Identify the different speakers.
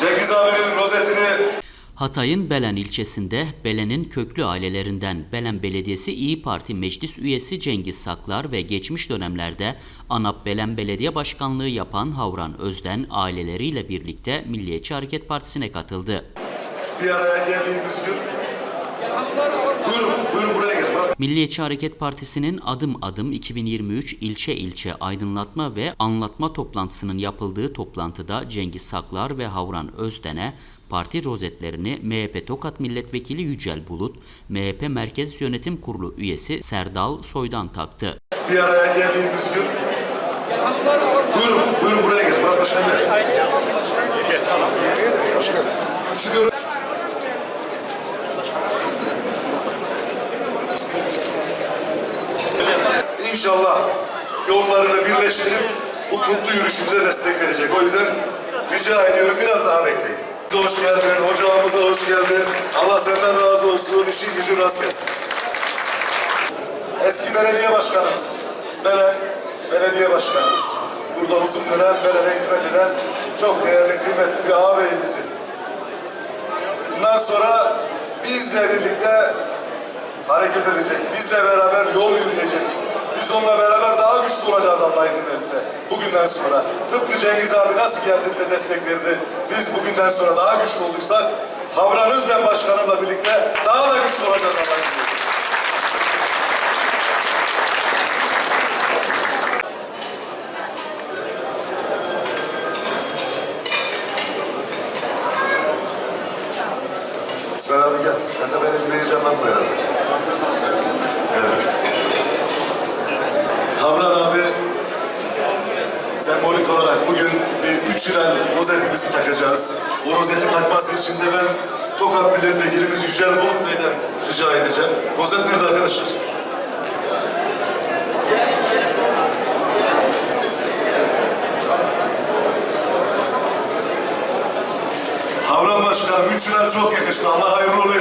Speaker 1: Cengiz abinin rozetini
Speaker 2: Hatay'ın Belen ilçesinde Belen'in köklü ailelerinden Belen Belediyesi İyi Parti Meclis üyesi Cengiz Saklar ve geçmiş dönemlerde ANAP Belen Belediye Başkanlığı yapan Havran Özden aileleriyle birlikte Milliyetçi Hareket Partisi'ne katıldı.
Speaker 1: bir araya geldiğimiz gün. Buyurun, buyurun buraya gel. Bak.
Speaker 2: Milliyetçi Hareket Partisi'nin adım adım 2023 ilçe ilçe aydınlatma ve anlatma toplantısının yapıldığı toplantıda Cengiz Saklar ve Havran Özden'e parti rozetlerini MHP Tokat Milletvekili Yücel Bulut, MHP Merkez Yönetim Kurulu üyesi Serdal Soydan taktı.
Speaker 1: Bir araya geldiğimiz gün. Buyurun, buyurun buraya gel. Bak başkan gel. Şu İnşallah yollarını birleştirip bu kutlu yürüyüşümüze destek verecek. O yüzden rica ediyorum biraz daha bekleyin. Hoş geldin, hocamıza hoş geldin. Allah senden razı olsun, işin gücün rast gelsin. Eski belediye başkanımız, Belen belediye başkanımız. Burada uzun dönem Belen'e hizmet eden çok değerli, kıymetli bir ağabeyimizin. Bundan sonra bizle birlikte hareket edecek, bizle beraber yol yürüyecek. Onunla beraber daha güçlü olacağız Allah izin verirse. Bugünden sonra. Tıpkı Cengiz abi nasıl geldi bize destek verdi. Biz bugünden sonra daha güçlü olduysak Havran Özden Başkanımla birlikte daha da güçlü olacağız Allah izin verirse. İsmail abi gel. Sen de benim gibi heyecanlanma herhalde. Evet. Havran abi sembolik olarak bugün bir üç lira rozetimizi takacağız. O rozeti takması için de ben Tokat Milletvekilimiz Yücel Bulut Bey'den rica edeceğim. Rozet nerede arkadaşlar? Havran Başkanım, üç lira çok yakıştı. Allah hayırlı uğurlu